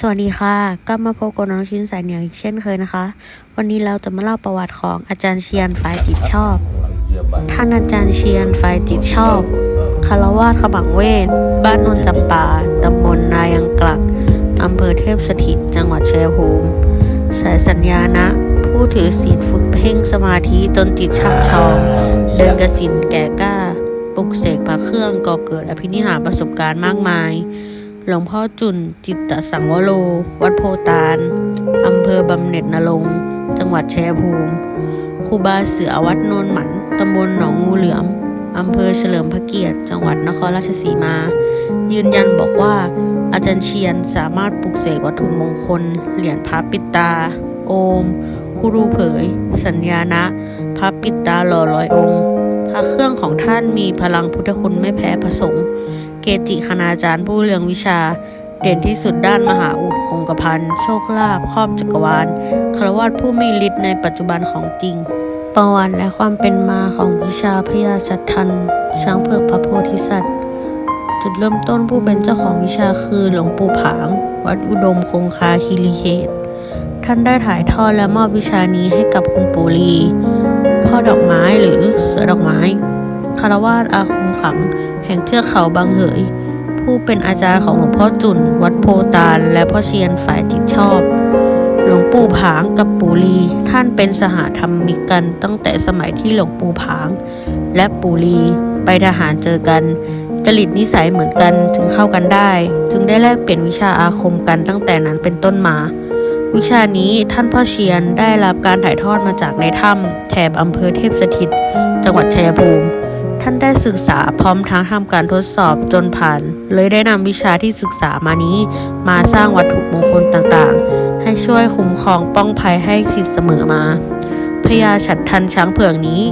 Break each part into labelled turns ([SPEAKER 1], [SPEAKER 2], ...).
[SPEAKER 1] สวัสดีค่ะ กลับมาพบกับน้องชิ้นสายเหนียวอีกเช่นเคยนะคะ วันนี้เราจะมาเล่าประวัติของอาจารย์เชียนฝ่ายจิตชอบ ท่านอาจารย์เชียนฝ่ายจิตชอบ คารวาสขมังเวท บ้านนนจำปา ตำบลนายังกลัก อำเภอเทพสถิต จังหวัดชัยภูมิ สายสัญญานะ ผู้ถือศีลฝึกเพ่งสมาธิจนจิตช่ำชอง เดินกระสินแก่กล้า ปลุกเสกพระเครื่องก่อเกิดอภินิหารประสบการณ์มากมาย หลวงพ่อจุนจิตตสังวโร วัดโพตานอำเภอบำเหน็จนรงจังหวัดชัยภูมิครูบาเสือวัดโนนหมันตำบลหนองงูเหลือมอำเภอเฉลิมพระเกียรติ จังหวัดนครราชสีมา ยืนยันบอกว่า อาจารย์เชียนสามารถปลุกเสกวัตถุมงคล เหรียญพระปิตา โอมครูรูเผย สัญญานะพระปิตาหล่อร้อยองค์ พระเครื่องของท่านมีพลังพุทธคุณไม่แพ้พระสงฆ์ เกจิคณาจารย์ผู้เรืองวิชา เด่นที่สุดด้านมหาอุดคงกระพันโชคลาภครอบจักรวาลคารวาสผู้มีฤทธิ์ในปัจจุบันของจริง ประวัติและความเป็นมาของวิชาพยาชัดทัน ช้างเผือกพระโพธิสัตว์ จุดเริ่มต้นผู้เป็นเจ้าของวิชาคือหลวงปู่ผาง วัดอุดมคงคาคีรีเขตท่านได้ถ่ายทอดและมอบวิชานี้ให้กับคุณปู่ลีพ่อดอกไม้หรือเสือดอกไม้ คารวาสอาคมขัง แห่งเทือกเขาบางเหย ผู้เป็นอาจารย์ของหลวงพ่อจุน วัดโพตาล และพ่อเชียนฝ่ายจิตชอบ หลวงปู่ผางกับปู่ลี ท่านเป็นสหธรรมิกกันตั้งแต่สมัยที่หลวงปู่ผาง และปู่ลีไปทหารเจอกัน จริตนิสัยเหมือนกันจึงเข้ากันได้ จึงได้แลกเปลี่ยนวิชาอาคมกันตั้งแต่นั้นเป็นต้นมาวิชานี้ท่านพ่อเชียนได้รับการถ่ายทอดมาจากในถ้ำแถบอำเภอเทพสถิต จังหวัดชัยภูมิ ท่านได้ศึกษาพร้อมทั้งทำการทดสอบจนผ่าน เลยได้นำวิชาที่ศึกษามานี้ มาสร้างวัตถุมงคลต่างๆ ให้ช่วยคุ้มครองป้องภัยให้สิทธิ์เสมอมาพญาฉัตรทันช้างเผือกนี้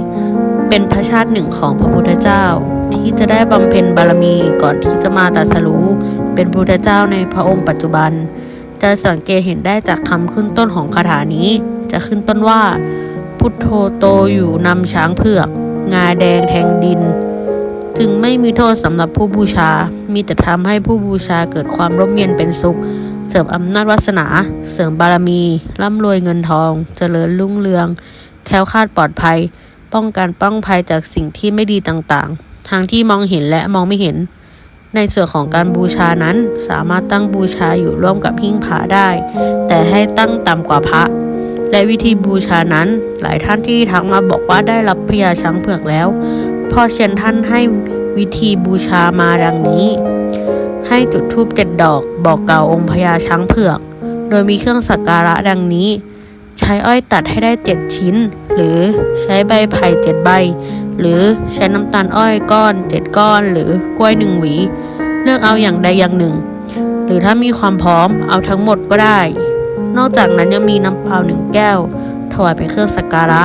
[SPEAKER 1] เป็นพระชาติหนึ่งของพระพุทธเจ้า ที่จะได้บำเพ็ญบารมีก่อนที่จะมาตรัสรู้เป็นพระพุทธเจ้าในพระองค์ปัจจุบัน จะสังเกตเห็นได้จากคำขึ้นต้นของคาถานี้ จะขึ้นต้นว่า พุทโธโตอยู่นำช้างเผือก งาแดงแทงดิน จึงไม่มีโทษสำหรับผู้บูชา มีแต่ทำให้ผู้บูชาเกิดความร่มเย็นเป็นสุข เสริมอำนาจวาสนา เสริมบารมี ร่ำรวยเงินทอง เจริญรุ่งเรือง แค้วคาดปลอดภัย ป้องกันป้องภัยจากสิ่งที่ไม่ดีต่างๆ ทั้งที่มองเห็นและมองไม่เห็น ในส่วนของการบูชานั้นสามารถตั้งบูชาอยู่ร่วมกับหิ้งผาได้ แต่ให้ตั้งต่ำกว่าพระ และวิธีบูชานั้นหลายท่านที่ทักมาบอกว่าได้รับพญาช้างเผือกแล้วพ่อเชียนท่านให้วิธีบูชามาดังนี้ ให้จุดธูปเจ็ดดอกบอกกล่าวองค์พญาช้างเผือก โดยมีเครื่องสักการะดังนี้ ใช้อ้อยตัดให้ได้เจ็ดชิ้น หรือใช้ใบไผ่เจ็ดใบ หรือใช้น้ำตาลอ้อยก้อนเจ็ดก้อน หรือกล้วยหนึ่งหวี เลือกเอาอย่างใดอย่างหนึ่ง หรือถ้ามีความพร้อมเอาทั้งหมดก็ได้ นอกจากนั้นยังมีน้ำเปล่าหนึ่งแก้ว ถวายเป็นเครื่องสักการะ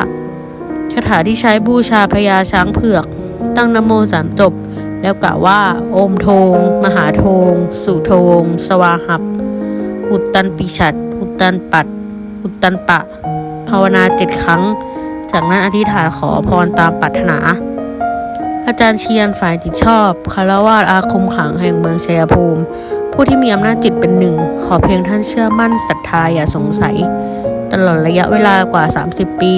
[SPEAKER 1] คาถาที่ใช้บูชาพญาช้างเผือก ตั้งนโมสามจบ แล้วกล่าวว่า โอมโทง มหาโทง สุโทง สวาหับ อุตตันปิชัดอุตตันปัด อุตตันปะ ภาวนาเจ็ดครั้ง จากนั้นอธิษฐานขอพรตามปรารถนา อาจารย์เชียนฝ่ายจิตชอบคารวาสอาคมขังแห่งเมืองชัยภูมิ ผู้ที่มีอำนาจจิตเป็นหนึ่ง ขอเพียงท่านเชื่อมั่นศรัทธาอย่าสงสัย ตลอดระยะเวลากว่า 30 ปี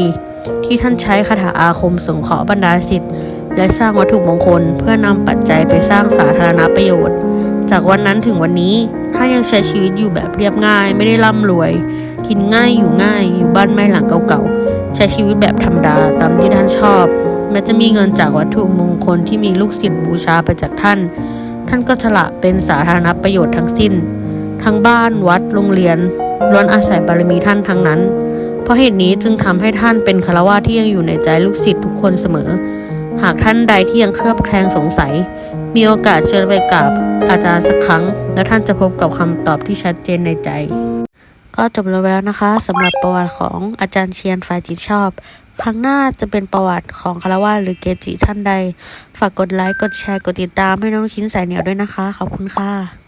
[SPEAKER 1] ที่ท่านใช้คาถาอาคมสงเคราะห์บรรดาสิทธิ์และสร้างวัตถุมงคลเพื่อนำปัจจัยไปสร้างสาธารณประโยชน์ จากวันนั้นถึงวันนี้ท่านยังใช้ชีวิตอยู่แบบเรียบง่าย ไม่ได้ร่ำรวย กินง่ายอยู่ง่าย อยู่บ้านไม้หลังเก่าๆ ใช้ชีวิตแบบธรรมดาตามที่ท่านชอบแม้จะมีเงินจากวัตถุมงคลที่มีลูกศิษย์บูชาไปจากท่าน ท่านก็สละเป็นสาธารณประโยชน์ทั้งสิ้น ทั้งบ้านวัดโรงเรียนล้วนอาศัยบารมีท่านทั้งนั้น เพราะเหตุนี้จึงทำให้ท่านเป็นคารวะที่ยังอยู่ในใจลูกศิษย์ทุกคนเสมอ หากท่านใดที่ยังเคลือบแคลงสงสัย มีโอกาสเชิญไปกราบอาจารย์สักครั้ง แล้วท่านจะพบกับคำตอบที่ชัดเจนในใจ ก็จบลงไปแล้วนะคะสำหรับประวัติของอาจารย์เชียนฝ่ายจิตชอบ ครั้งหน้าจะเป็นประวัติของคารวะหรือเกจิท่านใด ฝากกดไลค์ กดแชร์ กดติดตามให้น้องชิ้นสายเหนียวด้วยนะคะ ขอบคุณค่ะ